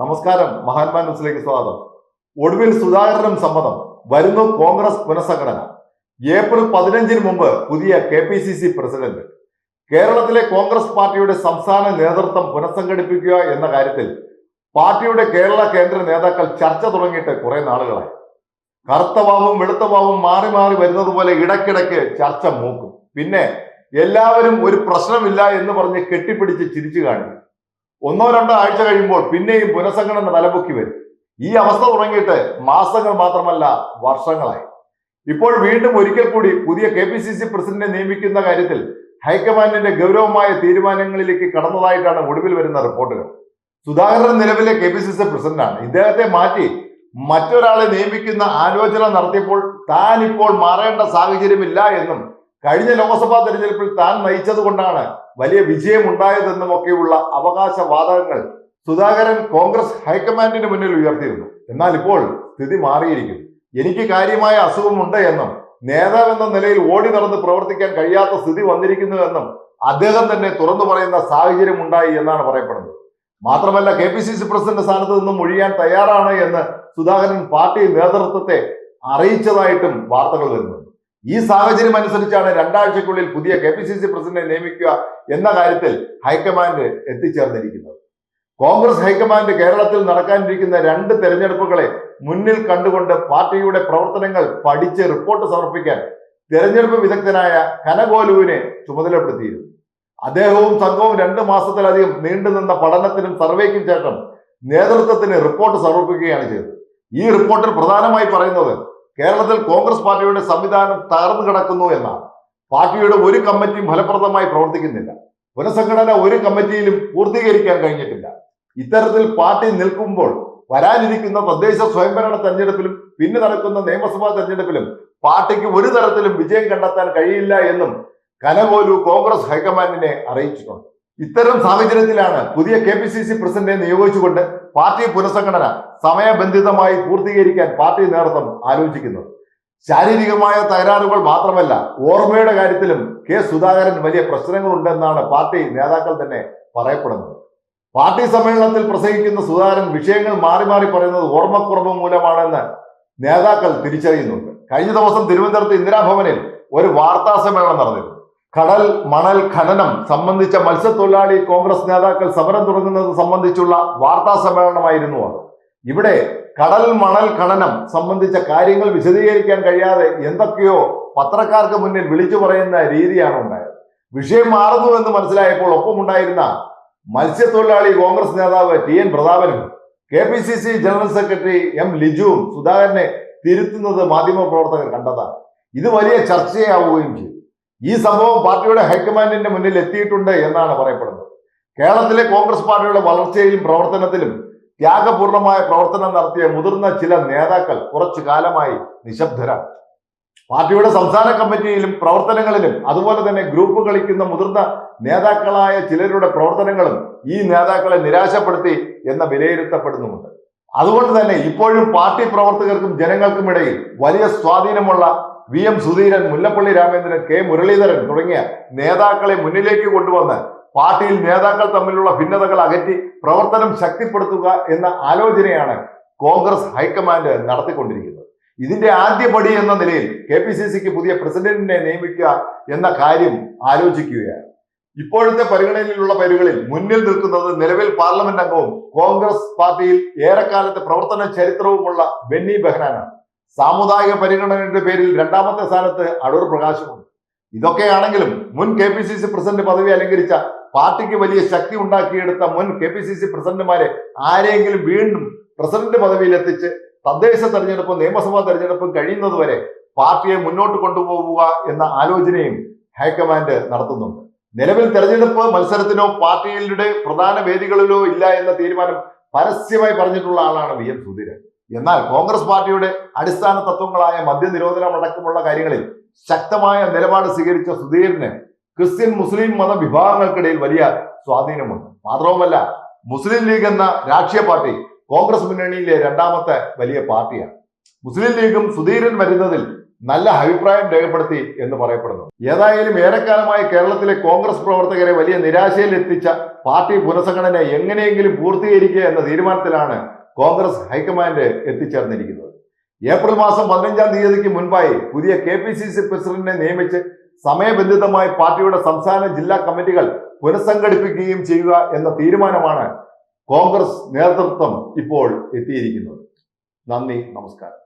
നമസ്കാരം മഹാത്മാ ന്യൂസിലേക്ക് സ്വാഗതം. ഒടുവിൽ സുധാകരനും സമ്മതം. വരുന്നു കോൺഗ്രസ് പുനഃസംഘടന. ഏപ്രിൽ പതിനഞ്ചിന് മുമ്പ് പുതിയ K P C C president. കേരളത്തിലെ കോൺഗ്രസ് പാർട്ടിയുടെ സംസ്ഥാന നേതൃത്വം പുനഃസംഘടിപ്പിക്കുക എന്ന കാര്യത്തിൽ പാർട്ടിയുടെ കേരള കേന്ദ്ര നേതാക്കൾ ചർച്ച തുടങ്ങിയിട്ട് കുറെ നാളുകളായി. കറുത്തവാവും വെളുത്തവാവും വെളുത്ത വാവും മാറി മാറി വരുന്നത് പോലെ ഇടയ്ക്കിടയ്ക്ക് ചർച്ച മൂക്കും. പിന്നെ എല്ലാവരും ഒരു പ്രശ്നമില്ല എന്ന് പറഞ്ഞ് കെട്ടിപ്പിടിച്ച് ചിരിച്ചു കാണിക്കും ഒന്നോ രണ്ടോ ആഴ്ച കഴിയുമ്പോൾ പിന്നെയും പുനഃസംഘടന തലപൊക്കി വരും. ഈ അവസ്ഥ തുടങ്ങിയിട്ട് മാസങ്ങൾ മാത്രമല്ല വർഷങ്ങളായി. ഇപ്പോൾ വീണ്ടും ഒരിക്കൽ കൂടി പുതിയ കെ പി സി സി പ്രസിഡന്റിനെ നിയമിക്കുന്ന കാര്യത്തിൽ ഹൈക്കമാൻഡിന്റെ ഗൗരവമായ തീരുമാനങ്ങളിലേക്ക് കടന്നതായിട്ടാണ് ഒടുവിൽ വരുന്ന റിപ്പോർട്ടുകൾ. സുധാകരൻ നിലവിലെ കെ പി സി സി പ്രസിഡന്റാണ്. ഇദ്ദേഹത്തെ മാറ്റി മറ്റൊരാളെ നിയമിക്കുന്ന ആലോചന നടത്തിയപ്പോൾ താൻ ഇപ്പോൾ മാറേണ്ട സാഹചര്യമില്ല എന്നും കഴിഞ്ഞ ലോക്സഭാ തെരഞ്ഞെടുപ്പിൽ താൻ നയിച്ചത് കൊണ്ടാണ് വലിയ വിജയമുണ്ടായതെന്നുമൊക്കെയുള്ള അവകാശവാദങ്ങൾ സുധാകരൻ കോൺഗ്രസ് ഹൈക്കമാൻഡിന് മുന്നിൽ ഉയർത്തിയിരുന്നു. എന്നാൽ ഇപ്പോൾ സ്ഥിതി മാറിയിരിക്കുന്നു. എനിക്ക് കാര്യമായ അസുഖമുണ്ട് എന്നും നേതാവെന്ന നിലയിൽ ഓടി നടന്ന് പ്രവർത്തിക്കാൻ കഴിയാത്ത സ്ഥിതി വന്നിരിക്കുന്നു എന്നും അദ്ദേഹം തന്നെ തുറന്നു പറയുന്ന സാഹചര്യം ഉണ്ടായി എന്നാണ് പറയപ്പെടുന്നത്. മാത്രമല്ല K P C C president സ്ഥാനത്ത് നിന്നും ഒഴിയാൻ തയ്യാറാണ് എന്ന് സുധാകരൻ പാർട്ടി നേതൃത്വത്തെ അറിയിച്ചതായിട്ടും വാർത്തകൾ വരുന്നുണ്ട്. ഈ സാഹചര്യം അനുസരിച്ചാണ് രണ്ടാഴ്ചക്കുള്ളിൽ പുതിയ കെ പി സി സി പ്രസിഡന്റിനെ നിയമിക്കുക എന്ന കാര്യത്തിൽ ഹൈക്കമാൻഡ് എത്തിച്ചേർന്നിരിക്കുന്നത്. കോൺഗ്രസ് ഹൈക്കമാൻഡ് കേരളത്തിൽ നടക്കാനിരിക്കുന്ന രണ്ട് തെരഞ്ഞെടുപ്പുകളെ മുന്നിൽ കണ്ടുകൊണ്ട് പാർട്ടിയുടെ പ്രവർത്തനങ്ങൾ പഠിച്ച് റിപ്പോർട്ട് സമർപ്പിക്കാൻ തെരഞ്ഞെടുപ്പ് വിദഗ്ധനായ കനഗോലുവിനെ ചുമതലപ്പെടുത്തിയിരുന്നു. അദ്ദേഹവും സംഘവും രണ്ട് മാസത്തിലധികം നീണ്ടുനിന്ന പഠനത്തിനും സർവേക്കും ശേഷം നേതൃത്വത്തിന് റിപ്പോർട്ട് സമർപ്പിക്കുകയാണ് ചെയ്തത്. ഈ റിപ്പോർട്ടിൽ പ്രധാനമായി പറയുന്നത് കേരളത്തിൽ കോൺഗ്രസ് പാർട്ടിയുടെ സംവിധാനം തകർന്നു കിടക്കുന്നു എന്നാണ്. പാർട്ടിയുടെ ഒരു കമ്മിറ്റിയും ഫലപ്രദമായി പ്രവർത്തിക്കുന്നില്ല. പുനഃസംഘടന ഒരു കമ്മിറ്റിയിലും പൂർത്തീകരിക്കാൻ കഴിഞ്ഞിട്ടില്ല. ഇത്തരത്തിൽ പാർട്ടി നിൽക്കുമ്പോൾ വരാനിരിക്കുന്ന തദ്ദേശ സ്വയംഭരണ തെരഞ്ഞെടുപ്പിലും പിന്നെ നടക്കുന്ന നിയമസഭാ തെരഞ്ഞെടുപ്പിലും പാർട്ടിക്ക് ഒരു തരത്തിലും വിജയം കണ്ടെത്താൻ കഴിയില്ല എന്നും കനകോലു കോൺഗ്രസ് ഹൈക്കമാൻഡിനെ അറിയിച്ചിട്ടുണ്ട്. ഇത്തരം സാഹചര്യത്തിലാണ് പുതിയ കെ പി സി സി പ്രസിഡന്റിനെ നിയോഗിച്ചുകൊണ്ട് പാർട്ടി പുനഃസംഘടന സമയബന്ധിതമായി പൂർത്തീകരിക്കാൻ പാർട്ടി നേതൃത്വം ആലോചിക്കുന്നത്. ശാരീരികമായ തകരാറുകൾ മാത്രമല്ല ഓർമ്മയുടെ കാര്യത്തിലും കെ സുധാകരൻ വലിയ പ്രശ്നങ്ങളുണ്ടെന്നാണ് പാർട്ടി നേതാക്കൾ തന്നെ പറയപ്പെടുന്നത്. പാർട്ടി സമ്മേളനത്തിൽ പ്രസംഗിക്കുന്ന സുധാകരൻ വിഷയങ്ങൾ മാറി മാറി പറയുന്നത് ഓർമ്മക്കുറവ് മൂലമാണെന്ന് നേതാക്കൾ തിരിച്ചറിയുന്നുണ്ട്. കഴിഞ്ഞ ദിവസം തിരുവനന്തപുരത്ത് ഇന്ദിരാഭവനിൽ ഒരു വാർത്താ സമ്മേളനം നടന്നിരുന്നു. കടൽ മണൽ ഖനനം സംബന്ധിച്ച മത്സ്യത്തൊഴിലാളി കോൺഗ്രസ് നേതാക്കൾ സമരം തുടങ്ങുന്നത് സംബന്ധിച്ചുള്ള വാർത്താ സമ്മേളനമായിരുന്നു അത്. ഇവിടെ കടൽ മണൽ ഖനനം സംബന്ധിച്ച കാര്യങ്ങൾ വിശദീകരിക്കാൻ കഴിയാതെ എന്തൊക്കെയോ പത്രക്കാർക്ക് മുന്നിൽ വിളിച്ചു പറയുന്ന രീതിയാണ് ഉണ്ടായത്. വിഷയം മാറുന്നു എന്ന് മനസ്സിലായപ്പോൾ ഒപ്പമുണ്ടായിരുന്ന മത്സ്യത്തൊഴിലാളി കോൺഗ്രസ് നേതാവ് T N പ്രതാപനും K P C C general secretary M ലിജുവും സുധാകരനെ തിരുത്തുന്നത് മാധ്യമപ്രവർത്തകർ കണ്ടതാണ്. ഇത് വലിയ ചർച്ചയാവുകയും ചെയ്തു. ഈ സംഭവം പാർട്ടിയുടെ ഹൈക്കമാൻഡിന്റെ മുന്നിൽ എത്തിയിട്ടുണ്ട് എന്നാണ് പറയപ്പെടുന്നത്. കേരളത്തിലെ കോൺഗ്രസ് പാർട്ടിയുടെ വളർച്ചയിലും പ്രവർത്തനത്തിലും ത്യാഗപൂർണമായ പ്രവർത്തനം നടത്തിയ മുതിർന്ന ചില നേതാക്കൾ കുറച്ചു കാലമായി നിശബ്ദരാണ്. പാർട്ടിയുടെ സംസ്ഥാന കമ്മിറ്റിയിലും പ്രവർത്തനങ്ങളിലും അതുപോലെ തന്നെ ഗ്രൂപ്പ് കളിക്കുന്ന മുതിർന്ന നേതാക്കളായ ചിലരുടെ പ്രവർത്തനങ്ങളും ഈ നേതാക്കളെ നിരാശപ്പെടുത്തി എന്ന വിലയിരുത്തപ്പെടുന്നുമുണ്ട്. അതുകൊണ്ട് തന്നെ ഇപ്പോഴും പാർട്ടി പ്രവർത്തകർക്കും ജനങ്ങൾക്കും ഇടയിൽ വലിയ സ്വാധീനമുള്ള V M Sudheeran Mullappally Ramachandran K Muraleedharan തുടങ്ങിയ നേതാക്കളെ മുന്നിലേക്ക് കൊണ്ടുവന്ന് പാർട്ടിയിൽ നേതാക്കൾ തമ്മിലുള്ള ഭിന്നതകൾ അകറ്റി പ്രവർത്തനം ശക്തിപ്പെടുത്തുക എന്ന ആലോചനയാണ് കോൺഗ്രസ് ഹൈക്കമാൻഡ് നടത്തിക്കൊണ്ടിരിക്കുന്നത്. ഇതിന്റെ ആദ്യപടി എന്ന നിലയിൽ കെ പി സി സിക്ക് പുതിയ പ്രസിഡന്റിനെ നിയമിക്കുക എന്ന കാര്യം ആലോചിക്കുകയാണ്. ഇപ്പോഴത്തെ പരിഗണനയിലുള്ള പേരുകളിൽ മുന്നിൽ നിൽക്കുന്നത് നിലവിൽ പാർലമെന്റ് അംഗവും കോൺഗ്രസ് പാർട്ടിയിൽ ഏറെക്കാലത്തെ പ്രവർത്തന ചരിത്രവുമുള്ള ബെന്നി ബെഹ്നാനാണ്. സാമുദായിക പരിഗണനയുടെ പേരിൽ രണ്ടാമത്തെ സ്ഥാനത്ത് അടൂർ പ്രകാശമുണ്ട് ഇതൊക്കെയാണെങ്കിലും മുൻ K P C C president പദവി അലങ്കരിച്ച പാർട്ടിക്ക് വലിയ ശക്തി ഉണ്ടാക്കിയെടുത്ത മുൻ കെ പി സി സി പ്രസിഡന്റുമാരെ ആരെങ്കിലും വീണ്ടും പ്രസിഡന്റ് പദവിയിൽ എത്തിച്ച് തദ്ദേശ തെരഞ്ഞെടുപ്പും നിയമസഭാ തെരഞ്ഞെടുപ്പും കഴിയുന്നതുവരെ പാർട്ടിയെ മുന്നോട്ട് കൊണ്ടുപോകുക എന്ന ആലോചനയും ഹൈക്കമാൻഡ് നടത്തുന്നുണ്ട്. നിലവിൽ തെരഞ്ഞെടുപ്പ് മത്സരത്തിനോ പാർട്ടിയുടെ പ്രധാന വേദികളിലോ ഇല്ല എന്ന തീരുമാനം പരസ്യമായി പറഞ്ഞിട്ടുള്ള ആളാണ് വി എം സുധീരൻ. എന്നാൽ കോൺഗ്രസ് പാർട്ടിയുടെ അടിസ്ഥാന തത്വങ്ങളായ മദ്യനിരോധനം അടക്കമുള്ള കാര്യങ്ങളിൽ ശക്തമായ നിലപാട് സ്വീകരിച്ച സുധീരന് ക്രിസ്ത്യൻ മുസ്ലിം മത വിഭാഗങ്ങൾക്കിടയിൽ വലിയ സ്വാധീനമുണ്ട്. മാത്രവുമല്ല മുസ്ലിം ലീഗ് എന്ന രാഷ്ട്രീയ പാർട്ടി കോൺഗ്രസ് മുന്നണിയിലെ രണ്ടാമത്തെ വലിയ പാർട്ടിയാണ്. മുസ്ലിം ലീഗും സുധീരൻ വരുന്നതിൽ നല്ല അഭിപ്രായം രേഖപ്പെടുത്തി എന്ന് പറയപ്പെടുന്നു. ഏതായാലും ഏറെക്കാലമായി കേരളത്തിലെ കോൺഗ്രസ് പ്രവർത്തകരെ വലിയ നിരാശയിൽ എത്തിച്ച പാർട്ടി പുനഃസംഘടന എങ്ങനെയെങ്കിലും പൂർത്തീകരിക്കുക എന്ന തീരുമാനത്തിലാണ് കോൺഗ്രസ് ഹൈക്കമാൻഡ് എത്തിച്ചേർന്നിരിക്കുന്നത്. ഏപ്രിൽ മാസം പതിനഞ്ചാം തീയതിക്ക് മുൻപായി പുതിയ കെ പി സി സി പ്രസിഡന്റിനെ നിയമിച്ച് സമയബന്ധിതമായി പാർട്ടിയുടെ സംസ്ഥാന ജില്ലാ കമ്മിറ്റികൾ പുനഃസംഘടിപ്പിക്കുകയും ചെയ്യുക എന്ന തീരുമാനമാണ് കോൺഗ്രസ് നേതൃത്വം ഇപ്പോൾ എത്തിയിരിക്കുന്നത്. നന്ദി നമസ്കാരം.